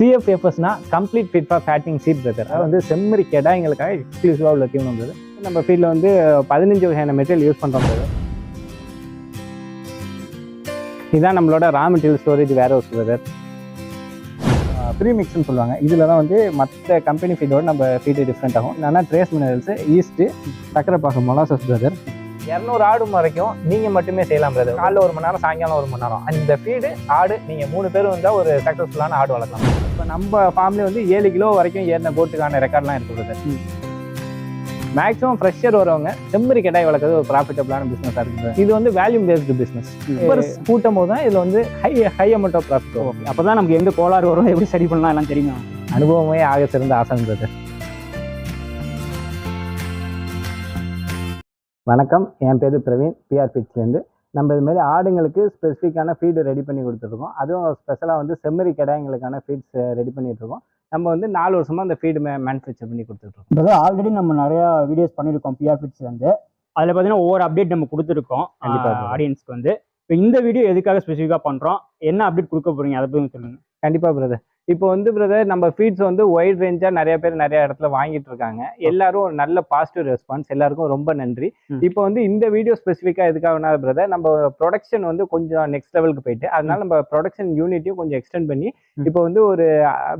சிஎஃப்எஃப்எஸ்னா complete feed for fattening sheep brother அது வந்து செம்மறி கெடாய்ங்களுக்காக எக்ஸ்க்ளூசிவாக உள்ள தீவனம் வந்தது நம்ம ஃபீல்டில் வந்து பதினஞ்சு வகையான மெட்டீரியல் யூஸ் பண்ணுறோம் பிரதர் இதுதான் நம்மளோட raw material storage warehouse brother pre மிக்ஸ்னு சொல்லுவாங்க. இதில் தான் வந்து மற்ற கம்பெனி ஃபீடோட நம்ம ஃபீடு டிஃப்ரெண்ட் ஆகும். என்னன்னா ட்ரேஸ் மினரல்ஸு ஈஸ்ட்டு சக்கரை பாகம் மொலாசஸ் பிரதர் இரநூறு ஆடு வரைக்கும் நீங்கள் மட்டுமே செய்யலாம் பிரதர் காலைல ஒரு மணி நேரம் சாயங்காலம் ஒரு மணி நேரம். அந்த ஃபீடு ஆடு நீங்கள் மூணு பேர் வந்தால் ஒரு சக்ஸஸ்ஃபுல்லான ஆடு வளர்க்கலாம். இப்போ நம்ம ஃபார்ம்லேயே வந்து ஏழு கிலோ வரைக்கும் ஏறின கோட்டுக்கான ரெக்கார்ட்லாம் இருக்கு பிரதர் மேக்ஸிமம் ஃப்ரெஷர் வரவங்க செம்மறி கெட்டாய் வளர்க்குறது ஒரு ப்ராஃபிட்டபிளான பிஸ்னஸாக இருக்குது இது வந்து வேல்யூ பேஸ்டு பிஸ்னஸ் கூட்டும் போது தான் இதில் வந்து high high amount of profit அப்போ தான் நமக்கு எந்த கோளாறு வரும் எப்படி சரி பண்ணலாம் எல்லாம் தெரியுமா. அனுபவமே ஆக சிறந்த ஆசைன்றது வணக்கம். என் பேர் பிரவீன். பிஆர் பிட்ஸ்லேருந்து நம்ம இது மாதிரி ஆடுங்களுக்கு ஸ்பெசிஃபிக்கான ஃபீடு ரெடி பண்ணி கொடுத்துருக்கோம் அதுவும் ஸ்பெஷலாக வந்து செம்மறி கெடாய்ங்களுக்கான ஃபீட்ஸ் ரெடி பண்ணிட்டு இருக்கோம் நம்ம வந்து நாலு வருஷமாக அந்த ஃபீடு மே மேனுஃபேக்சர் பண்ணி கொடுத்துட்ருக்கோம். இப்போ ஆல்ரெடி நம்ம நிறையா வீடியோஸ் பண்ணியிருக்கோம் பிஆர் ஃபிட்ஸ்லேருந்து அதில் பார்த்தீங்கன்னா ஒவ்வொரு அப்டேட் நம்ம கொடுத்துருக்கோம். ஆடியன்ஸ்க்கு வந்து. இப்போ இந்த வீடியோ எதுக்காக ஸ்பெசிஃபிக்காக பண்ணுறோம் என்ன அப்டேட் கொடுக்க போறீங்க? அதை பற்றி சொல்லுங்க. கண்டிப்பாக பிரதர் இப்போ வந்து பிரதர் நம்ம ஃபீட்ஸ் வந்து ஒயிட் ரேஞ்சாக நிறைய பேர் நிறைய இடத்துல வாங்கிட்டு இருக்காங்க எல்லாரும் ஒரு நல்ல பாசிட்டிவ் ரெஸ்பான்ஸ் எல்லாருக்கும் ரொம்ப நன்றி. இப்போ வந்து இந்த வீடியோ ஸ்பெசிஃபிக்காக எதுக்காக பிரதர் நம்ம ப்ரொடக்ஷன் வந்து கொஞ்சம் நெக்ஸ்ட் லெவலுக்கு போயிட்டு அதனால நம்ம ப்ரொடக்ஷன் யூனிட்டையும் கொஞ்சம் எக்ஸ்டெண்ட் பண்ணி. இப்போ வந்து ஒரு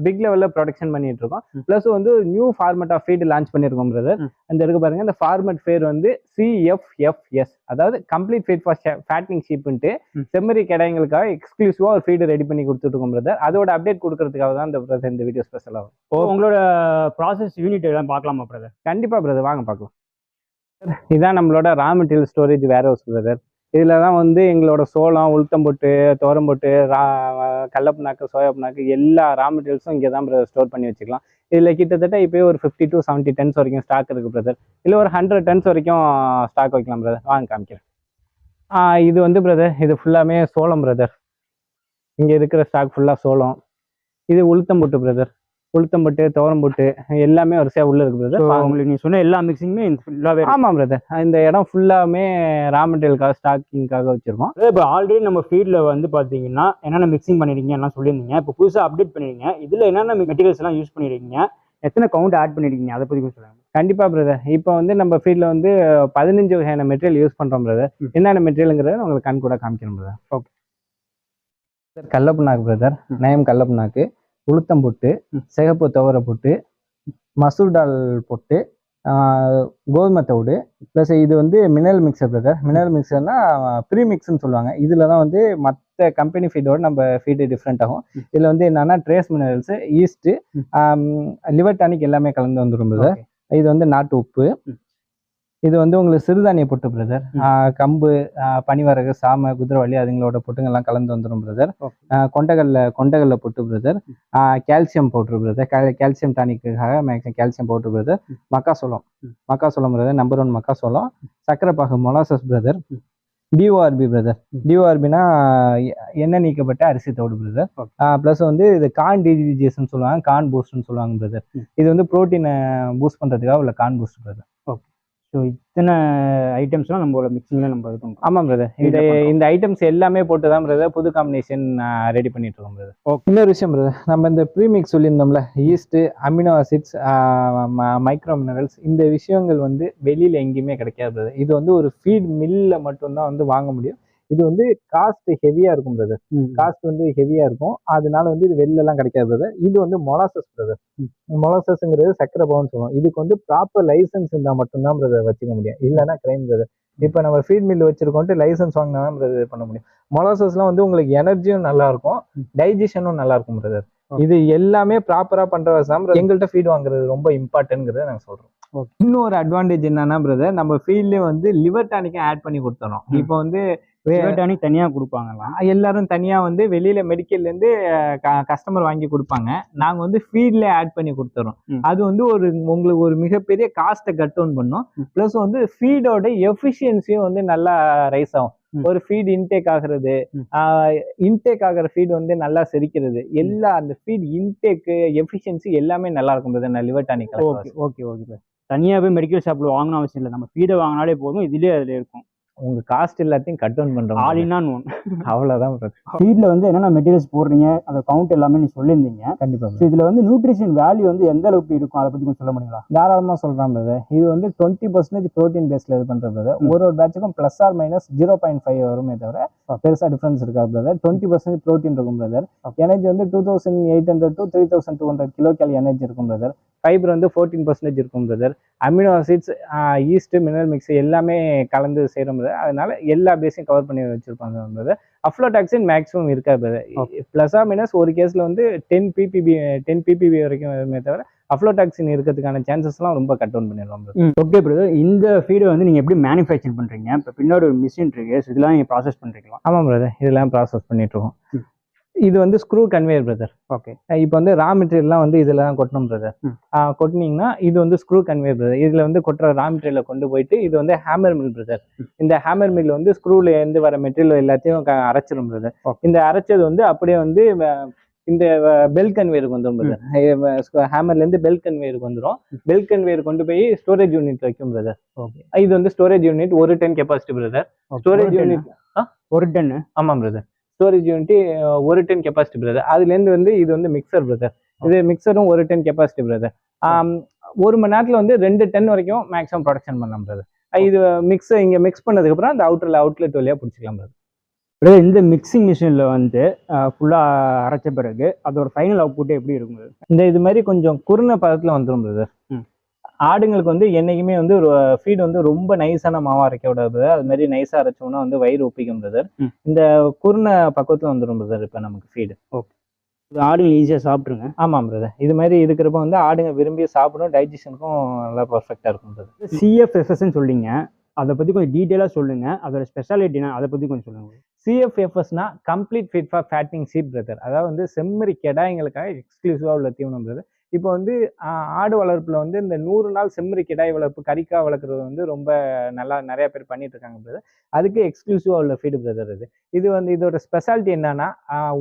பிக் லெவலில் ப்ரொடக்ஷன் பண்ணிட்டு இருக்கோம். ப்ளஸ் வந்து new format of feed launch பண்ணியிருக்கோம் பிரதர். அந்த இருக்கு பாருங்க இந்த ஃபார்மட் பேர் வந்து சிஎஃப்எஃப்எஸ் அதாவது கம்ப்ளீட் ஃபீட் ஃபார் ஃபேட்டிங் ஷீப்ன்ட்டு. செம்மறி கெடாய்ங்களுக்காக எக்ஸ்க்ளூசிவாக ஒரு ஃபீடு ரெடி பண்ணி கொடுத்துருக்கோம் பிரதர் அதோட அப்டேட் கொடுக்கறதுக்காக தான் இந்த brother இந்த வீடியோ ஸ்பெஷலாக வரும் இப்போ உங்களோட ப்ராசஸ் யூனிட் எல்லாம் பார்க்கலாமா பிரதர் கண்டிப்பாக பிரதர் வாங்க பார்க்கலாம். இதான் நம்மளோட raw material storage warehouse brother இதில் தான் வந்து எங்களோட சோளம் உளுத்தம்பொட்டு துவரம்பொட்டு ரா கடலப்புனாக்கு சோயாப்புனாக்கு எல்லா ரா மெட்டீரியல்ஸும் இங்கே தான் பிரதர் ஸ்டோர் பண்ணி வச்சுக்கலாம். இதில் கிட்டத்தட்ட இப்போயே ஒரு ஃபிஃப்டி டு செவன்ட்டி டன்ஸ் வரைக்கும் ஸ்டாக் இருக்குது பிரதர் இல்லை ஒரு ஹண்ட்ரட் டன்ஸ் வரைக்கும் ஸ்டாக் வைக்கலாம் பிரதர் வாங்க காமிக்கிறேன். இது வந்து பிரதர் இது ஃபுல்லாமே சோளம் பிரதர் இங்கே இருக்கிற ஸ்டாக் ஃபுல்லாக சோளம். இது உளுத்தம்பொட்டு பிரதர் உளுத்தம்பொட்டு துவரம்பொட்டு எல்லாமே வரிசையாக உள்ளே இருக்கு பிரதர் உங்களுக்கு நீ சொன்ன எல்லா மிக்சிங்குமே ஃபுல்லாகவே ஆமாம் பிரதர் இந்த இடம் ஃபுல்லாமே ரா மெட்டீரியலுக்காக ஸ்டாக்கிங்காக வச்சிருக்கோம். இப்போ ஆல்ரெடி நம்ம ஃபீல்டில் வந்து பார்த்தீங்கன்னா என்னென்ன மிக்சிங் பண்ணிருக்கீங்க எல்லாம் சொல்லியிருந்தீங்க. இப்போ புதுசாக அப்டேட் பண்ணிருக்கீங்க. இதில் என்னென்ன மெட்டீரியல்ஸ் எல்லாம் யூஸ் பண்ணிருக்கீங்க? எத்தனை கவுண்ட் ஆட் பண்ணிருக்கீங்க? அதை கொஞ்சம் சொல்லுங்க. கண்டிப்பா பிரதர் இப்போ வந்து நம்ம ஃபீல்டில் வந்து பதினஞ்சு வகையான மெட்டீரியல் யூஸ் பண்றோம் பிரதர். என்னென்ன மெட்டீரியலுங்கிறத உங்களுக்கு கண் கூட காமிக்கணும் பிரதர் ஓகே கடலப்புண்ணாக்கு பிரதர் ம். நயம் கடலப்புண்ணாக்கு உளுத்தம் பொட்டு. சிகப்பு துவர பொட்டு மசூர் டால் பொட்டு கோதுமை தவிடு ப்ளஸ் இது வந்து மினரல் மிக்சர் பிரதர் மினரல் மிக்சர்னா ப்ரீ மிக்ஸ்னு சொல்லுவாங்க இதில் தான் வந்து மற்ற கம்பெனி ஃபீடோட நம்ம ஃபீடு டிஃப்ரெண்ட் ஆகும். இதில் வந்து என்னன்னா trace minerals yeast. Liver tonic எல்லாமே கலந்து வந்துடும் பிரதர். இது வந்து நாட்டு உப்பு. இது வந்து உங்களுக்கு சிறுதானிய பொட்டு பிரதர். கம்பு பனிவரகு சாமை குதிரைவாளி அதுங்களோட பொட்டுங்கெல்லாம் கலந்து வந்துடும் பிரதர். கொண்டகல்ல கொண்டகல்ல பொட்டு brother. Calcium powder brother calcium டானிக்காக maximum calcium powder brother. மக்காசோளம். மக்காசோளம் பிரதர் நம்பர் ஒன் மக்காசோளம் சக்கரை பாகு மொலாசஸ் பிரதர். DORB brother. டிஓஆர்பினா எண்ணெய் நீக்கப்பட்ட அரிசி தவிடு பிரதர். ப்ளஸ் வந்து இது கான் டிஜிஜிஎஸ்ன்னு சொல்லுவாங்க கான் பூஸ்ட்னு சொல்லுவாங்க பிரதர். இது வந்து ப்ரோட்டீனை பூஸ்ட் பண்ணுறதுக்காக உள்ள கான் பூஸ்ட் பிரதர் ஸோ இத்தனை ஐட்டம்ஸ்லாம் நம்மளோட மிக்சிங்கில் நம்ம இது பண்ணுறோம் ஆமாம் பிரதர் இந்த. இந்த ஐட்டம்ஸ் எல்லாமே போட்டு தான் பிரதர் புது காம்பினேஷன் ரெடி பண்ணிட்டு இருக்கோம் பிரதர் Okay. இன்னொரு விஷயம் பிரதர் நம்ம இந்த premix சொல்லியிருந்தோம்ல yeast amino acids micro minerals இந்த விஷயங்கள் வந்து வெளியில எங்கேயுமே கிடைக்காது பிரதர் இது வந்து ஒரு ஃபீட் மில்ல மட்டும்தான் வந்து வாங்க முடியும். இது வந்து காஸ்ட் ஹெவியா இருக்கும் பிரதர் காஸ்ட் வந்து ஹெவியா இருக்கும். அதனால வந்து இது வெளில எல்லாம் கிடைக்காது பிரதர் இது வந்து மொலாசஸ் பிரதர் மொலாசஸ்ங்கிறது சக்கரை பவன் சொல்லுவோம். இதுக்கு வந்து ப்ராப்பர் லைசன்ஸ் இருந்தால் மட்டும்தான் பிரதர் வச்சுக்க முடியும். இல்லைன்னா கிரைம் பிரதர் இப்போ நம்ம ஃபீட் மில் வச்சிருக்கோன்ட்டு லைசன்ஸ் வாங்கினா பிரதர் பண்ண முடியும். மொலாசஸ்லாம் வந்து உங்களுக்கு எனர்ஜியும் நல்லா இருக்கும். டைஜஷனும் நல்லா இருக்கும் பிரதர். இது எல்லாமே ப்ராப்பரா பண்ற தான் brother. எங்கள்கிட்ட ஃபீட் வாங்குறது ரொம்ப இம்பார்ட்டன்ட்ங்கிறத நாங்கள் சொல்றோம். இன்னொரு அட்வான்டேஜ் என்னன்னா பிரதர் நம்ம ஃபீல்ட்லேயே வந்து லிவர் டானிக்கும் ஆட் பண்ணி கொடுத்துறோம். இப்போ வந்து டானிக் தனியாக கொடுப்பாங்கலாம் எல்லாரும் தனியா வந்து வெளியில மெடிக்கல்ல இருந்து கஸ்டமர் வாங்கி கொடுப்பாங்க நாங்க வந்து ஃபீட்ல ஆட் பண்ணி கொடுத்துறோம். அது வந்து ஒரு உங்களுக்கு ஒரு மிகப்பெரிய காஸ்ட்டை கட் டவுன் பண்ணும். ப்ளஸ் வந்து ஃபீடோட எஃபிஷியன்சியும் வந்து நல்லா ரைஸ் ஆகும். ஒரு ஃபீட் இன்டேக் ஆகுறது. இன்டேக் ஆகிற ஃபீட் வந்து நல்லா செரிக்கிறது எல்லா அந்த ஃபீட் இன்டேக் எஃபிஷியன்சி எல்லாமே நல்லா இருக்கும் brother. நான் liver tonic okay okay okay தனியாக போய் மெடிக்கல் ஷாப்பில் வாங்கணும் அவசியம் இல்லை நம்ம ஃபீடை வாங்கினாலே போதும் இதுலேயே அதில் இருக்கும் உங்க காஸ்ட் எல்லாத்தையும் கட் டவுன் பண்றோம் ஆல் இன் ஆன் ஒன் அவ்வளவுதான். ஃபீட்ல வந்து என்னென்ன மெட்டீரியல்ஸ் போடுறீங்க அந்த கவுண்ட் எல்லாமே நீ சொல்லியிருந்தீங்க. கண்டிப்பா இதுல வந்து நியூட்ரிஷன் வேல்யூ வந்து எந்த அளவுக்கு இருக்கும் அதை பத்தி கொஞ்சம் சொல்ல முடியுங்களா? தாராளமா சொல்றான் பிரதர் இது வந்து டுவெண்ட்டி பர்சன்டேஜ் ப்ரோட்டீன் பேஸ்ல இது பண்ற பிரதர். ஒரு ஒரு பேட்சுக்கும் plus or minus zero point five வருமே தவிர பெருசா டிஃபரன்ஸ் இருக்கா பிரதர் டுவெண்ட்டி பர்சன்டேஜ் ப்ரோட்டீன் இருக்கும் பிரதர் எனர்ஜி வந்து two thousand eight hundred to three thousand two hundred kilo cal energy இருக்கும் பிரதர் ஃபைபர் வந்து ஃபோர்டீன் பர்சன்டேஜ் இருக்கும் brother amino acids yeast mineral mix எல்லாமே கலந்து சேரும் brother. அதனால எல்லா பேஸையும் கவர் பண்ணி வச்சிருப்பாங்க பிரதர் அஃப்ளோடாக்சின் மேக்ஸிமம் இருக்கா பிரதர் ப்ளஸ்ஸா மைனஸ் ஒரு கேஸ்ல வந்து டென் பிபிபி டென் பிபிபி வரைக்கும் வருமே தவிர அஃப்ளோடாக்சின் இருக்கிறதுக்கான சான்சஸ்லாம் ரொம்ப கட் டவுன் பண்ணிடுவோம். ஓகே பிரதர் இந்த ஃபீடை வந்து நீங்க எப்படி மேனுஃபேக்சர் பண்றீங்க? இப்போ பின்னாடி ஒரு மிஷின் இருக்கு so இதெல்லாம் நீங்க ப்ராசஸ் பண்றீங்களா? ஆமாம் பிரதர் இதெல்லாம் ப்ராசஸ் பண்ணிட்டு இருக்கோம். இது வந்து ஸ்க்ரூ கன்வேயர் பிரதர் ஓகே இப்போ வந்து ரா மெட்டீரியல்லாம் வந்து இதில் தான் கொட்டணும் பிரதர். கொட்டினீங்கன்னா இது வந்து ஸ்க்ரூ கன்வேயர் பிரதர் இதில் வந்து கொட்டுற ரா மெட்டீரியலை கொண்டு போயிட்டு இது வந்து ஹேமர் மில் பிரதர் இந்த ஹேமர் மில் வந்து ஸ்க்ரூல இருந்து வர மெட்டீரியல் எல்லாத்தையும் அரைச்சிரும் பிரதர். இந்த அரைச்சது வந்து அப்படியே வந்து இந்த பெல் கன்வேயருக்கு வந்துடும் பிரதர் ஹேமர்ல இருந்து பெல் கன்வேயருக்கு வந்துடும் பெல் கன்வேயர் கொண்டு போய் ஸ்டோரேஜ் யூனிட் வைக்கும் பிரதர் ஓகே இது வந்து ஸ்டோரேஜ் யூனிட் ஒரு ten capacity brother storage unit ஒரு டன்னு ஆமாம் பிரதர் ஸ்டோரேஜ் யூனிட் ஒரு டென் கெப்பாசிட்டி பிரதர் அதுலேருந்து வந்து இது வந்து மிக்சர் பிரதர் இது மிக்சரும் ஒரு டென் கெப்பாசிட்டி பிரதர் ஒரு மணி நேரத்தில் வந்து ரெண்டு டன் வரைக்கும் மேக்ஸிமம் ப்ரொடக்ஷன் பண்ணலாம் பிரதர் இது மிக்ஸ் இங்கே மிக்ஸ் பண்ணதுக்கப்புறம் அந்த அவுட்டரில் அவுட்லெட் வழியாக பிடிச்சிக்கலாம் பிரதர் பிரதர் இந்த மிக்சிங் மிஷினில் வந்து ஃபுல்லாக அரைச்ச பிறகு அதோட ஃபைனல் அவுட்புட் எப்படி இருக்கும்? இந்த இது மாதிரி கொஞ்சம் குறுன பதத்தில் வந்துடும் பிரதர். ஆடுங்களுக்கு வந்து என்னைக்குமே வந்து ஃபீட் வந்து ரொம்ப நைஸான மாவா அரைக்க விடாது brother. அது மாதிரி நைஸாக அரைச்சோம்னா வந்து வயிறு ஒப்பிக்கும் பிரதர். இந்த குறுன பக்கத்தில் வந்துடும் பிரதர் இப்போ நமக்கு ஃபீடு இது ஆடுங்க ஈஸியாக சாப்பிட்ருங்க ஆமாம் பிரதர் இது மாதிரி இருக்கிறப்ப வந்து ஆடுங்க விரும்பி சாப்பிடும் டைஜஷனுக்கும் நல்லா பர்ஃபெக்டாக இருக்கும் பிரதர் சிஎஃப்எஸ்எஸ்ன்னு சொல்லிங்க அதை பற்றி கொஞ்சம் டீட்டெயிலாக சொல்லுங்க. அதோட ஸ்பெஷாலிட்டினா அதை பற்றி கொஞ்சம் சொல்லுங்க. சிஎஃப்எஃப்எஸ்னா complete feed for fattening sheep brother அதாவது வந்து செம்மறி கெடாய்ங்களுக்காக எக்ஸ்க்ளூசிவாக உள்ள தீவனம் பிரதர் இப்போ வந்து ஆடு வளர்ப்பில் வந்து இந்த நூறு நாள் செம்மறி கிடாய் வளர்ப்பு கறிக்கா வளர்க்குறது வந்து ரொம்ப நல்லா நிறைய பேர் பண்ணிட்டு இருக்காங்க பிரதர் அதுக்கு எக்ஸ்க்ளூசிவாக உள்ள ஃபீடு பிரதர் இது. இது வந்து இதோட ஸ்பெஷாலிட்டி என்னன்னா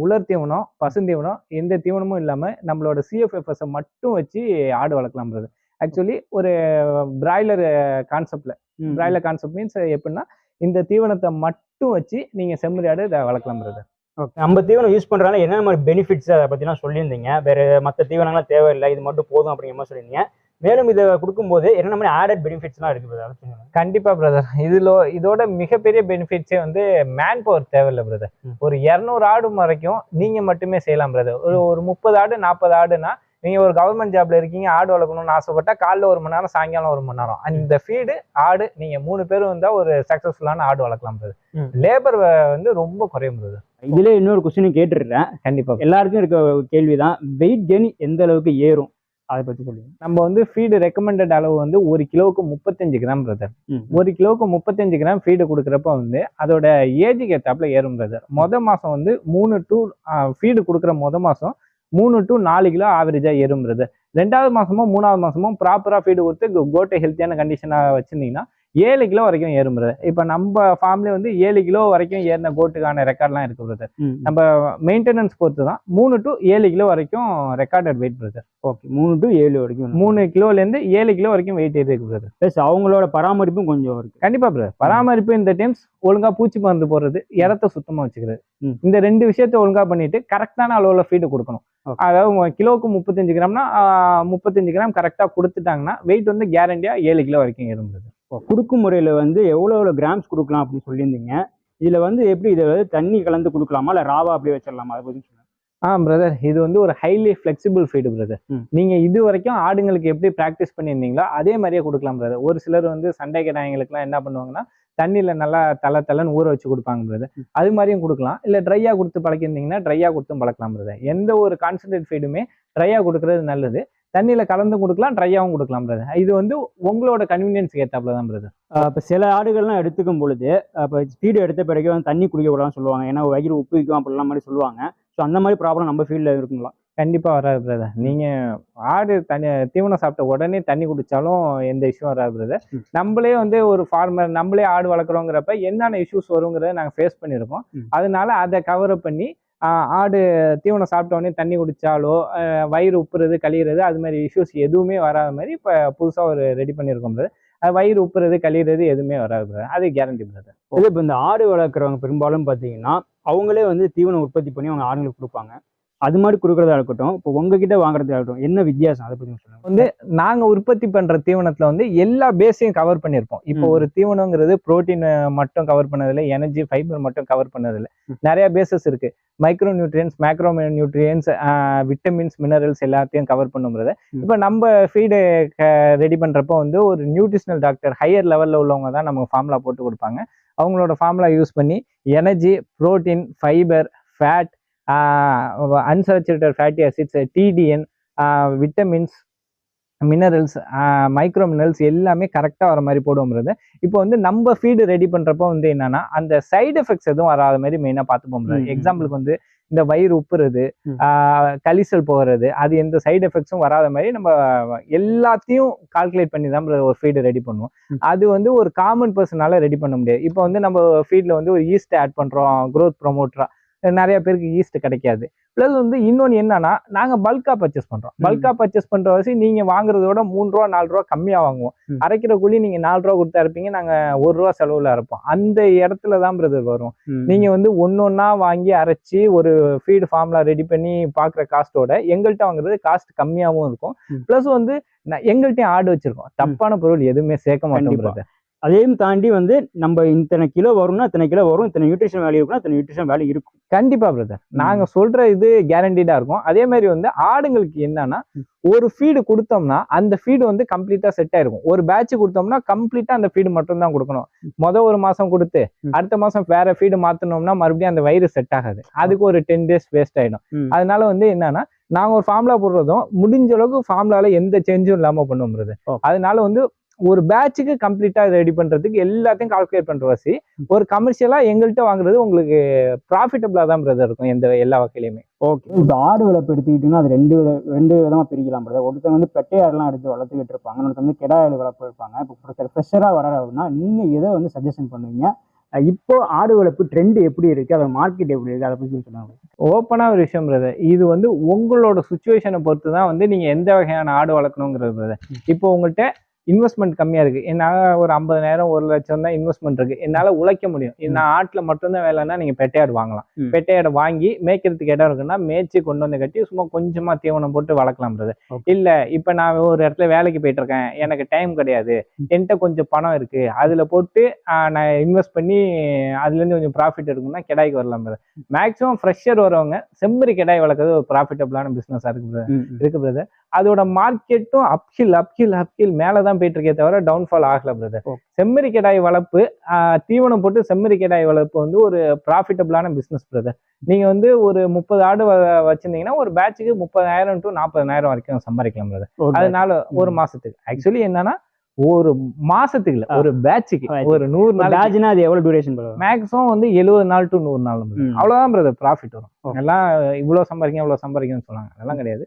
உலர் தீவனம் பசுந்தீவனம் எந்த தீவனமும் இல்லாமல் நம்மளோட சிஎஃப்எஃப்எஸை மட்டும் வச்சு ஆடு வளர்க்கலாம் பிரதர் ஆக்சுவலி ஒரு பிராய்லர் கான்செப்ட்ல பிராய்லர் கான்செப்ட் மீன்ஸ் எப்படின்னா இந்த தீவனத்தை மட்டும் வச்சு நீங்க செம்மறி ஆடு இதை வளர்க்கலாம் பிரதர் நம்ம தீவனம் யூஸ் பண்ணுறதுனால என்ன மாதிரி பெனிஃபிட்ஸ் அதை பற்றிலாம் சொல்லியிருந்தீங்க? வேறு மற்ற தீவனங்கள்லாம் தேவையில்லை இது மட்டும் போதும் அப்படிங்கிற மாதிரி சொல்லியிருந்தீங்க. மேலும் இதை கொடுக்கும்போது என்னென்ன மாதிரி ஆடட் பெனிஃபிட்ஸ்லாம் இருக்குது brother? அதை சொல்லுங்க. கண்டிப்பா பிரதர் இதுல இதோட மிகப்பெரிய பெனிஃபிட்ஸே வந்து மேன் பவர் தேவையில்லை பிரதர். ஒரு இரநூறு ஆடு வரைக்கும் நீங்க மட்டுமே செய்யலாம் பிரதர் ஒரு ஒரு முப்பது ஆடு நாற்பது ஆடுனா நீங்க ஒரு கவர்மெண்ட் ஜாப்ல இருக்கீங்க ஆடு வளர்க்கணும்னு ஆசைப்பட்டா காலைல ஒரு மணி நேரம் சாயங்காலம் ஒரு மணி நேரம். அந்த ஃபீடு ஆடு நீங்க மூணு பேரும் வந்தா ஒரு சக்சஸ்ஃபுல்லான ஆடு வளர்க்கலாம் பிரதர் ம். லேபர் வந்து ரொம்ப குறையும் பிரதர் இதுல இன்னொரு கொஸ்டின் கேட்டுடுறேன். கண்டிப்பா. எல்லாருக்கும் இருக்க கேள்விதான் வெயிட் கெயின் எந்த அளவுக்கு ஏறும்? அதை பற்றி சொல்லுங்க. நம்ம வந்து ஃபீடு ரெக்கமெண்டட் அளவு வந்து ஒரு கிலோவுக்கு முப்பத்தஞ்சு கிராம் பிரதர். ஒரு கிலோவுக்கு முப்பத்தஞ்சு கிராம் ஃபீடு கொடுக்குறப்ப வந்து அதோட ஏஜுக்கு ஏத்தாப்புல ஏறும் பிரதர் மொத மாசம் வந்து மூணு டு ஃபீடு கொடுக்குற மொத மாசம் மூணு டு நாலு கிலோ ஆவரேஜா ஏறும் ரெண்டாவது மாதமும் மூணாவது மாதமும் ப்ராப்பரா ஃபீடு கொடுத்து கோட்டை ஹெல்த்தியான கண்டிஷனா வச்சிருந்தீங்கன்னா ஏழு கிலோ வரைக்கும் ஏறும் பிரதர் இப்போ நம்ம ஃபார்ம்ல வந்து ஏழு கிலோ வரைக்கும் ஏறின கோட்டுக்கான ரெக்கார்ட்லாம் இருக்கு பிரதர் நம்ம மெயின்டெனன்ஸ் பொறுத்து தான். மூணு டு ஏழு கிலோ வரைக்கும் ரெக்கார்டட் வெயிட் பிரதர் ஓகே மூணு டு ஏழு வரைக்கும் மூணு கிலோலேருந்து ஏழு கிலோ வரைக்கும் வெயிட் ஏறி இருக்கு பிரதர் ப்ளஸ் அவங்களோட பராமரிப்பும் கொஞ்சம் இருக்கு. கண்டிப்பா பிரதர் பராமரிப்பு இந்த டைம்ஸ் ஒழுங்கா பூச்சி மருந்து போடுறது இடத்த சுத்தமா வச்சுக்கிறது. இந்த ரெண்டு விஷயத்த ஒழுங்கா பண்ணிட்டு கரெக்டான அளவுல ஃபீடு கொடுக்கணும். அதாவது உங்க கிலோவுக்கு முப்பத்தஞ்சு கிராம்னா முப்பத்தஞ்சு கிராம் கரெக்டா கொடுத்துட்டாங்கன்னா வெயிட் வந்து கேரண்டியா ஏழு கிலோ வரைக்கும் இருந்தது குடுக்கும் முறையில் வந்து எவ்வளோ எவ்வளோ கிராம்ஸ் கொடுக்கலாம் அப்படின்னு சொல்லியிருந்தீங்க. இதில் வந்து எப்படி இதை வந்து தண்ணி கலந்து கொடுக்கலாமா? இல்லை ராவா அப்படியே வச்சிடலாமா? அதை பற்றி சொல்லுங்க. ஆ பிரதர் இது வந்து ஒரு ஹைலி ஃபிளெக்சிபிள் ஃபீடு பிரதர் ம். நீங்க இது வரைக்கும் ஆடுங்களுக்கு எப்படி ப்ராக்டிஸ் பண்ணியிருந்தீங்களோ அதே மாதிரியே கொடுக்கலாம் பிரதர் ஒரு சிலர் வந்து சண்டை கிடாயங்களுக்குலாம் என்ன பண்ணுவாங்கன்னா தண்ணியில நல்லா தலை தலைன்னு ஊற வச்சு கொடுப்பாங்க பிரதர். அது மாதிரியும் கொடுக்கலாம். இல்ல ட்ரையா கொடுத்து பழக்கியிருந்தீங்கன்னா ட்ரையா கொடுத்தும் பழக்கலாம் பிரதர் எந்த ஒரு கான்சன்ட்ரேட் ஃபீடுமே ட்ரையா கொடுக்கறது நல்லது. தண்ணியில கலந்து கொடுக்கலாம் ட்ரையாவும் கொடுக்கலாம் பிரதர் இது வந்து உங்களோட கன்வீனியன்ஸ்க்கு ஏத்தாப்புல தான் பிரதர் இப்போ சில ஆடுகள்லாம் எடுத்துக்கும் பொழுது இப்போ ஸ்பீடு எடுத்த பிறகு வந்து தண்ணி குடிக்க கூடாதுன்னு சொல்லுவாங்க. ஏன்னா வயிறு உப்பு வைக்கும் அப்படிலாம் மாதிரி சொல்லுவாங்க. ஸோ அந்த மாதிரி ப்ராப்ளம் நம்ம ஃபீல்டில் இருக்குங்களா? கண்டிப்பா வராது பிரதர் நீங்க ஆடு தண்ணி தீவனம் சாப்பிட்ட உடனே தண்ணி குடிச்சாலும் எந்த இஷ்யூ வராது பிரதர். நம்மளே வந்து ஒரு ஃபார்மர் நம்மளே ஆடு வளர்க்குறோங்கிறப்ப என்னென்ன இஷ்யூஸ் வருங்கிறத நாங்கள் ஃபேஸ் பண்ணியிருக்கோம். அதனால அதை கவர் பண்ணி ஆடு தீவனம் சாப்பிட்டோடனே தண்ணி குடித்தாலோ வயிறு உப்புறது கழியிறது அது மாதிரி இஷ்யூஸ் எதுவுமே வராத மாதிரி இப்போ புதுசாக ஒரு ரெடி பண்ணியிருக்கோம் பிரதர் அது வயிறு உப்புறது கழியிறது எதுவுமே வராது பிரதர் அது கேரண்டி பிரதர் இது இப்போ இந்த ஆடு வளர்க்குறவங்க பெரும்பாலும் பார்த்தீங்கன்னா அவங்களே வந்து தீவனம் உற்பத்தி பண்ணி அவங்க ஆடுங்களுக்கு கொடுப்பாங்க. அது மாதிரி கொடுக்குறதா இருக்கட்டும் இப்போ உங்ககிட்ட வாங்குறதா இருக்கட்டும் என்ன வித்தியாசம்? அதை பற்றி சொல்லுங்க. வந்து நாங்க உற்பத்தி பண்ற தீவனத்துல வந்து எல்லா பேஸையும் கவர் பண்ணியிருப்போம் இப்போ. ஒரு தீவனங்கிறது புரோட்டீன் மட்டும் கவர் பண்ணதில்ல எனர்ஜி ஃபைபர் மட்டும் கவர் பண்ணதில்ல. நிறைய பேசஸ் இருக்கு. Micro nutrients macro nutrients vitamins minerals எல்லாத்தையும் கவர் பண்ணுங்கிறது. இப்போ நம்ம ஃபீடு ரெடி பண்றப்போ வந்து ஒரு நியூட்ரிஷனல் டாக்டர் ஹையர் லெவல்ல உள்ளவங்க தான் நமக்கு ஃபார்முலா போட்டு கொடுப்பாங்க. அவங்களோட ஃபார்முலா யூஸ் பண்ணி energy protein fibre fat unsaturated fatty acids TDN vitamins minerals micro minerals எல்லாமே கரெக்டாக வர மாதிரி போடுவோம்றது இப்போ வந்து நம்ம ஃபீடு ரெடி பண்ணுறப்போ வந்து என்னன்னா அந்த சைடு எஃபெக்ட்ஸ் எதுவும் வராத மாதிரி மெயினாக பார்த்துப்போம். எக்ஸாம்பிளுக்கு வந்து இந்த வயிறு உப்புறது கழிசல் போகிறது அது எந்த சைடு எஃபெக்ட்ஸும் வராத மாதிரி நம்ம எல்லாத்தையும் கால்குலேட் பண்ணி தான் ஒரு ஃபீடு ரெடி பண்ணுவோம். அது வந்து ஒரு காமன் பர்சனால ரெடி பண்ண முடியாது. இப்போ வந்து நம்ம ஃபீல்டில் வந்து ஒரு ஈஸ்ட் ஆட் பண்ணுறோம் growth ப்ரொமோட்டரா நிறைய பேருக்கு ஈஸ்ட் கிடைக்காது ப்ளஸ் வந்து இன்னொன்று என்னன்னா நாங்கள் பல்காக பர்ச்சேஸ் பண்ணுறோம். பல்காக பர்ச்சேஸ் பண்ணுற வச்சு நீங்கள் வாங்குறதோட மூணு ரூபா நாலு ரூபா கம்மியாக வாங்குவோம். அரைக்கிற கூலி நீங்கள் நாலு ரூபா கொடுத்தா இருப்பீங்க நாங்கள் ஒரு ரூபா செலவில் அரைப்போம் அந்த இடத்துல தான் பிரதர் வரும் ம். நீங்க வந்து ஒன்னொன்னா வாங்கி அரைச்சி ஒரு ஃபீடு ஃபார்ம்ல ரெடி பண்ணி பாக்குற காஸ்ட்டோட எங்கள்கிட்ட வாங்குறது காஸ்ட் கம்மியாவும் இருக்கும். பிளஸ் வந்து எங்கள்கிட்டயும் ஆடு வச்சிருக்கோம் தப்பான பொருள் எதுவுமே சேர்க்க மாட்டோம் கண்டிப்பா. அதையும் தாண்டி வந்து நம்ம இத்தனை கிலோ வரும்னா இத்தனை கிலோ வரும் இத்தனை நியூட்ரிஷன் வேல்யூ இருக்குன்னா இத்தனை நியூட்ரிஷன் வேல்யூ இருக்கும். கண்டிப்பா பிரதர் நாங்க சொல்ற இது கேரண்டீடா இருக்கும். அதே மாதிரி வந்து ஆடுங்களுக்கு என்னன்னா. ஒரு ஃபீடு கொடுத்தோம்னா அந்த ஃபீடு வந்து கம்ப்ளீட்டா செட் ஆயிருக்கும். ஒரு பேட்ச் கொடுத்தோம்னா கம்ப்ளீட்டா அந்த ஃபீடு மட்டும் தான் கொடுக்கணும் மொத ஒரு மாசம் கொடுத்து. அடுத்த மாசம் வேற ஃபீடு மாத்தணும்னா மறுபடியும் அந்த வயிறு செட் ஆகாது. அதுக்கு ஒரு டென் டேஸ் வேஸ்ட் ஆயிடும். அதனால வந்து என்னன்னா நாங்க ஒரு ஃபார்முலா போடுறதும் முடிஞ்ச அளவுக்கு ஃபார்முலால எந்த சேஞ்சும் இல்லாம பண்ணுவோம். அதனால வந்து ஒரு பேட்சுக்கு கம்ப்ளீட்டா ரெடி பண்றதுக்கு எல்லாத்தையும் கால்குலேட் பண்ற வசி ஒரு கமர்ஷியலா எங்கள்கிட்ட வாங்குறது உங்களுக்கு ப்ராஃபிட்டபிளா தான் பிரதர் இருக்கும் எந்த எல்லா வகையிலுமே ஓகே இப்போ ஆடு வளர்ப்பு எடுத்துக்கிட்டீங்கன்னா அது ரெண்டு வித ரெண்டு விதமா பிரிக்கலாம் பிரதர் ஒருத்தங்க வந்து பெட்டை ஆடுலாம் எடுத்து வளர்த்துக்கிட்டு இருப்பாங்க இன்னொருத்தங்க வந்து கெடா ஆடு வளர்ப்பு இருப்பாங்க இப்போ ஒருத்தர் ஃப்ரெஷராக வராரு அப்படின்னா நீங்க எதை வந்து சஜஷன் பண்ணுவீங்க? இப்போ ஆடு வளர்ப்பு ட்ரெண்ட் எப்படி இருக்கு? அதோட மார்க்கெட் எப்படி இருக்கு? அதை பத்தி சொல்லுங்க ஓப்பனா ஒரு விஷயம் பிரதர் இது வந்து உங்களோட சுச்சுவேஷனை பொறுத்து தான் வந்து நீங்க எந்த வகையான ஆடு வளர்க்கணுங்கிறது பிரதர் இப்போ உங்கள்கிட்ட இன்வெஸ்ட்மெண்ட் கம்மியா இருக்கு. என்னால ஒரு ஐம்பதாயிரம் ஒரு லட்சம் தான் இன்வெஸ்ட்மெண்ட் இருக்கு. என்னால உழைக்க முடியும். நான் ஆட்டுல மட்டும்தான் வேலைன்னா நீங்க பெட்டையாடு வாங்கலாம். பெட்டையாடு வாங்கி மேய்க்கிறதுக்கு இடம் இருக்குன்னா மேய்ச்சி கொண்டு வந்து கட்டி சும்மா கொஞ்சமா தீவனம் போட்டு வளர்க்கலாம் பிரதர் Okay. இல்ல இப்ப நான் ஒரு இடத்துல வேலைக்கு போயிட்டு இருக்கேன். எனக்கு டைம் கிடையாது. என்கிட்ட கொஞ்சம் பணம் இருக்கு. அதுல போட்டு நான் இன்வெஸ்ட் பண்ணி அதுல இருந்து கொஞ்சம் ப்ராஃபிட் இருக்குன்னா கிடாய்க்கு வரலாம் பிரதர் மேக்ஸிமம் ஃப்ரெஷர் வரவங்க செம்மறி கிடாய் வளர்க்கறது ஒரு ப்ராஃபிட்டபிளான பிசினஸா இருக்கு brother. இருக்கு பிரதர் அதோட மார்க்கெட்டும் அப்ஹில் அப்ஹில் அப்ஹில் மேல தான் போயிட்டு இருக்கே தவிர டவுன்ஃபால் ஆகல பிரதர். செம்மறி கிடாய் வளர்ப்பு தீவனம் போட்டு செம்மறி கிடாய் வளர்ப்பு வந்து ஒரு ப்ராஃபிட்டபிளான பிசினஸ் பிரதர் நீங்க வந்து ஒரு முப்பது ஆடு வச்சிருந்தீங்கன்னா ஒரு பேட்சுக்கு முப்பதாயிரம் டு நாற்பதாயிரம் வரைக்கும் சம்பாதிக்கலாம் பிரதர் அதனால ஒரு மாசத்துக்கு. ஆக்சுவலி என்னன்னா ஒரு மாசத்துக்கு இல்ல. ஒரு பேட்சுக்கு. ஒரு நூறு நாள் பேட்ச்னா அது எவ்வளவு டியூரேஷன் பண்ணுவோம் மேக்ஸிமம் வந்து எழுபது நாள் டு நூறு நாள். அவ்வளவுதான் பிரதர் ப்ராஃபிட் வரும். எல்லாம் இவ்வளவு சம்பாதிக்கும் இவ்வளவு சம்பாதிக்கும்னு சொன்னாங்க அதெல்லாம் கிடையாது.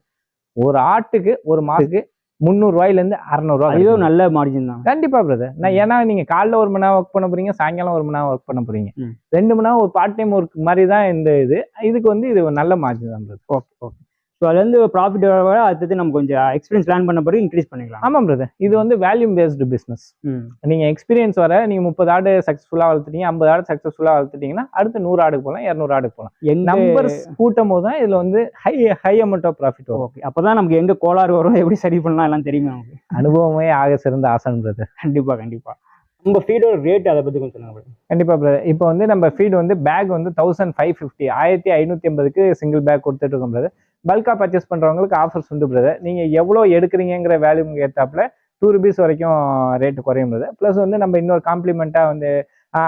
ஒரு ஆட்டுக்கு ஒரு மாசத்துக்கு முந்நூறு ரூபாயில இருந்து அறுநூறு ரூபாய் அதுவே ஒரு கிடைக்கும். நல்ல மார்ஜின் தான் கண்டிப்பா பிரதர் நான். ஏன்னா நீங்க காலைல ஒரு மணி நேரம் ஒர்க் பண்ண போறீங்க சாயங்காலம் ஒரு மணி நேரம் ஒர்க் பண்ண போறீங்க. ரெண்டு மணி நேரம் ஒரு பார்ட் டைம் ஒர்க் மாதிரி தான் இந்த இது இதுக்கு வந்து இது நல்ல மார்ஜின் தான் பிரதர் ஓகே ஓகே ஸோ அதுலேருந்து ப்ராஃபிட் வர அடுத்தது நம்ம கொஞ்சம் எக்ஸ்பீரியன்ஸ் பிளான் பண்ண பிறகு இன்க்ரீஸ் பண்ணிக்கலாம். ஆமா பிரதர் இது வந்து வேல்யூம் பேஸ்டு பிசினஸ் ம். நீங்க எக்ஸ்பீரியன்ஸ் வர நீங்க முப்பது ஆடு சக்சஸ்ஃபுல்லா வளர்த்துட்டீங்க ஐம்பது ஆடு சக்சஸ்ஃபுல்லா வளர்த்துட்டீங்கன்னா அடுத்து நூறு ஆடுக்கு போகலாம் இரநூறு ஆடுக்கு போகலாம். எங்க நம்பர்ஸ் கூட்டும் போது தான் இதுல வந்து high high amount of profit வரும். ஓகே அப்பதான் நமக்கு எங்க கோளாறு வரும் எப்படி சரி பண்ணலாம் எல்லாம் தெரியுமே நமக்கு. அனுபவமே ஆக சிறந்த ஆசன் பிரதர் கண்டிப்பா கண்டிப்பா. நம்ம ஃபீடோட ரேட் அதை பத்தி கொஞ்சம் சொல்லுங்க brother. கண்டிப்பா பிரதர் இப்போ வந்து நம்ம ஃபீட் வந்து பேக் வந்து தௌசண்ட் ஃபைவ் ஃபிஃப்டி ஆயிரத்தி ஐநூத்தி ஐம்பதுக்கு சிங்கிள் பேக் கொடுத்துட்டு இருக்கோம் பிரதர் பல்காக பர்ச்சேஸ் பண்ணுறவங்களுக்கு ஆஃபர்ஸ் உண்டு பிரதர் நீங்கள் எவ்வளோ எடுக்கிறீங்கிற வேல்யூங்க ஏற்றாப்புல டூ ருபீஸ் வரைக்கும் ரேட்டு குறையும் பிரதர் ப்ளஸ் வந்து நம்ம இன்னொரு காம்ப்ளிமெண்ட்டாக வந்து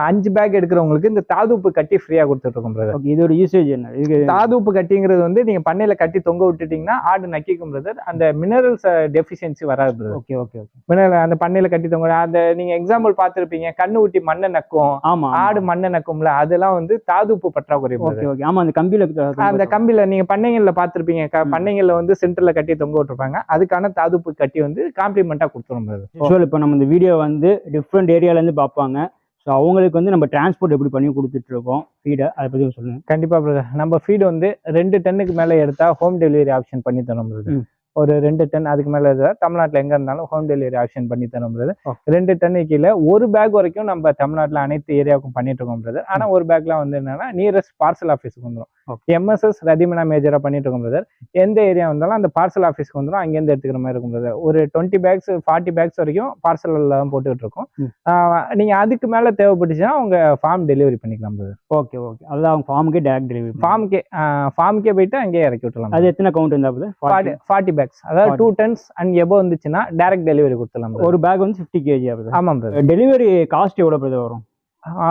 அஞ்சு பேக் எடுக்கிறவங்களுக்கு இந்த தாதுப்பு கட்டி ஃப்ரீயா கொடுத்துட்டு இருக்கோம் பிரதர் இதோட யூசேஜ் என்ன? இதுக்கு தாதுப்பு கட்டிங்கிறது வந்து நீங்க பண்ணையில கட்டி தொங்க விட்டுட்டீங்கன்னா ஆடு நக்கிக்கும் பிரதர் அந்த மினரல்ஸ் டெஃபிஷியன்சி வராது brother okay okay okay mineral அந்த பண்ணையில கட்டி தொங்க அந்த நீங்க எக்ஸாம்பிள் பார்த்திருப்பீங்க கண்ணு ஊட்டி மண்ணை நக்கும். ஆமா ஆடு மண்ணை நக்கும்ல அதெல்லாம் வந்து தாதுப்பு பற்றாக்குறை. ஓகே ஓகே ஆமா அந்த கம்பியில அந்த கம்பியில நீங்க பண்ணைங்கள்ல பார்த்திருப்பீங்க க- ம். பண்ணைங்கள்ல வந்து சென்டர்ல கட்டி தொங்க விட்டுருப்பாங்க. அதுக்கான தாதுப்பு கட்டி வந்து காம்ப்ளிமெண்டா கொடுத்துரும். யூஸ்வல் இப்போ நம்ம இந்த வீடியோ வந்து டிஃப்ரெண்ட் ஏரியால இருந்து பார்ப்பாங்க. ஸோ அவங்களுக்கு வந்து நம்ம டிரான்ஸ்போர்ட் எப்படி பண்ணி கொடுத்துட்டு இருக்கோம் ஃபீடை அதை பத்தி சொல்லுங்க. கண்டிப்பா பிரதர் நம்ம ஃபீடு வந்து ரெண்டு டன்னுக்கு மேல எடுத்தா ஹோம் டெலிவரி ஆப்ஷன் பண்ணி தரோம் பிரதர். ஒரு ரெண்டு டன் அதுக்கு மேலே தமிழ்நாட்டில் எங்கே இருந்தாலும் ஹோம் டெலிவரி ஆப்ஷன் பண்ணி தரோம் பிரதர். ரெண்டு டன் கீழே ஒரு பேக் வரைக்கும் நம்ம தமிழ்நாட்டில் அனைத்து ஏரியாவுக்கும் பண்ணிட்டு இருக்கோம் பிரதர் ஆனால் ஒரு பேக்லாம் வந்து என்னன்னா நியரஸ்ட் பார்சல் ஆஃபீஸுக்கு வந்துடும் எம்எஸ்எஸ் ரதிமனா மேஜராக பண்ணிட்டு இருக்கோம் பிரதர் எந்த ஏரியா வந்தாலும் அந்த பார்சல் ஆஃபீஸ்க்கு வந்துடும் அங்கேருந்து எடுத்துக்கிற மாதிரி இருக்கும் பிரதர் ஒரு டுவெண்ட்டி பேக்ஸ் ஃபார்ட்டி பேக்ஸ் வரைக்கும் பார்சலில் தான் போட்டுக்கிட்டு இருக்கோம். நீங்க அதுக்கு மேல தேவைப்பட்டுச்சுன்னா உங்க ஃபார்ம் டெலிவரி பண்ணிக்கலாம் பிரதர் ஓகே ஓகே அதாவது அவங்க ஃபார்முக்கே டேரக்ட் டெலிவரி ஃபார்முக்கே ஃபார்முக்கே போயிட்டு அங்கேயே இறக்கி விட்டுலாம் அது எத்தனை கவுண்ட் இருந்தா போகுது ஃபார்ட்டி பேக்ஸ் அதாவது டூ டன்ஸ் அண்ட் எபோ வந்துச்சுன்னா டைரக்ட் டெலிவரி கொடுத்துலாம் brother. ஒரு பேக் வந்து ஃபிஃப்டி கேஜி ஆகுது ஆமாம் பிரதர் டெலிவரி காஸ்ட் எவ்வளோ பிரதர் வரும்?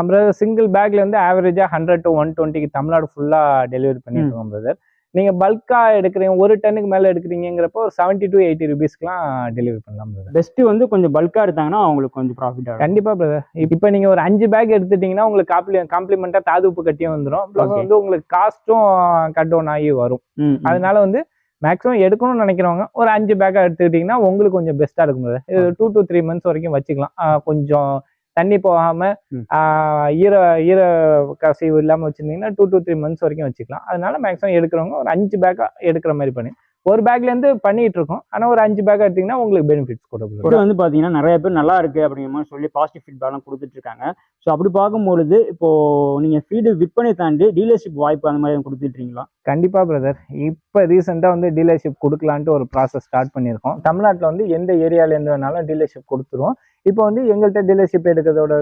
பிரதர் சிங்கிள் பேக்ல இருந்து ஆவரேஜா ஹண்ட்ரட் டு ஒன் டுவெண்ட்டிக்கு தமிழ்நாடு ஃபுல்லா டெலிவரி பண்ணிட்டு இருக்கோம் பிரதர் நீங்க பல்கா எடுக்கிறீங்க ஒரு டன்னுக்கு மேல எடுக்கிறீங்கிறப்போ ஒரு செவன்ட்டி டு எயிட்டி ருபீஸ்க்குலாம் டெலிவரி பண்ணலாம் பிரதர் பெஸ்ட் வந்து கொஞ்சம் பல்கா எடுத்தாங்கன்னா அவங்களுக்கு கொஞ்சம் ப்ராஃபிட் ஆகும் கண்டிப்பா பிரதர் இப்போ நீங்க ஒரு அஞ்சு பேக் எடுத்துட்டீங்கன்னா உங்களுக்கு காம்ப்ளி காம்ப்ளிமெண்டா தாது உப்பு கட்டியும் வந்துடும் ப்ளஸ். வந்து உங்களுக்கு காஸ்ட்டும் கட் டவுன் ஆகி வரும். அதனால வந்து மேக்ஸிமம் எடுக்கணும்னு நினைக்கிறவங்க ஒரு அஞ்சு பேக்கா எடுத்துக்கிட்டீங்கன்னா உங்களுக்கு கொஞ்சம் பெஸ்டா இருக்கும். இது டூ டு த்ரீ மந்த்ஸ் வரைக்கும் வச்சுக்கலாம். கொஞ்சம் தண்ணி போகாம ஈர ஈர கசிவு இல்லாம வச்சிருந்தீங்கன்னா டூ டு த்ரீ மந்த்ஸ் வரைக்கும் வச்சுக்கலாம். அதனால மேக்ஸிமம் எடுக்கிறவங்க ஒரு அஞ்சு பேக்கா எடுக்கிற மாதிரி பண்ணி ஒரு பேக்ல இருந்து பண்ணிட்டு இருக்கோம். ஆனா ஒரு அஞ்சு பேக்கா எடுத்தீங்கன்னா உங்களுக்கு பெனிஃபிட்ஸ் கூட brother. இது வந்து பார்த்தீங்கன்னா நிறைய பேர் நல்லா இருக்கு அப்படிங்கிற மாதிரி சொல்லி பாசிட்டிவ் ஃபீட்பேக்லாம் கொடுத்துட்டு இருக்காங்க. ஸோ அப்படி பார்க்கும்பொழுது இப்போ நீங்க ஃபீடு விற்பனை தாண்டி டீலர்ஷிப் வாய்ப்பு அந்த மாதிரி கொடுத்துட்டு இருக்கீங்களா கண்டிப்பா பிரதர் இப்போ ரீசெண்டாக வந்து டீலர்ஷிப் கொடுக்கலான்ட்டு ஒரு ப்ராசஸ் ஸ்டார்ட் பண்ணியிருக்கோம். தமிழ்நாட்டில் வந்து எந்த ஏரியால இருந்து வேணாலும் டீலர்ஷிப் கொடுத்துருவோம். இப்போ வந்து எங்கள்கிட்ட டீலர்ஷிப் எடுக்கிறதோட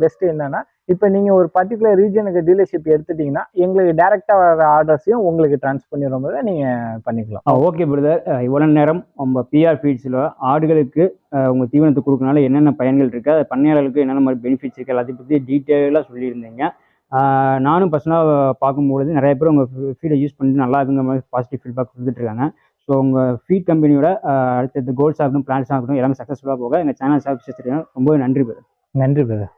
பெஸ்ட் என்னன்னா இப்போ நீங்க ஒரு பர்டிகுலர் ரீஜனுக்கு டீலர்ஷிப் எடுத்துட்டீங்கன்னா எங்களுக்கு டைரக்டா வர ஆர்டர்ஸையும் உங்களுக்கு ட்ரான்ஸ்ஃபர் பண்ணிடுவோம் brother. நீங்க பண்ணிக்கலாம். ஓகே பிரதர் இவ்வளோ நேரம் நம்ம பிஆர் ஃபீட்ஸில் ஆடுகளுக்கு அஹ், உங்க தீவனத்தை கொடுக்கறனால என்னென்ன பயன்கள் இருக்கு அது பண்ணையாளர்களுக்கு என்னென்ன மாதிரி பெனிஃபிட்ஸ் இருக்கு அதை பற்றி டீட்டெயிலாக சொல்லியிருந்தீங்க. நானும் பர்சனலாக பார்க்கும்பொழுது நிறைய பேர் உங்கள் ஃபீடை யூஸ் பண்ணிட்டு நல்லா இருக்குங்கிற மாதிரி பாசிட்டிவ் ஃபீட்பேக் கொடுத்துட்டு இருக்காங்க. ஸோ உங்கள் ஃபீட் கம்பெனியோட அடுத்தடுத்த கோல்ஸ் ஆகட்டும் பிளான்ஸ் ஆகட்டும் எல்லாமே சக்ஸஸ்ஃபுல்லாக போக எங்கள் சேனல் சர்வீசஸ் ரொம்ப நன்றி பிரதர் நன்றி பிரதர்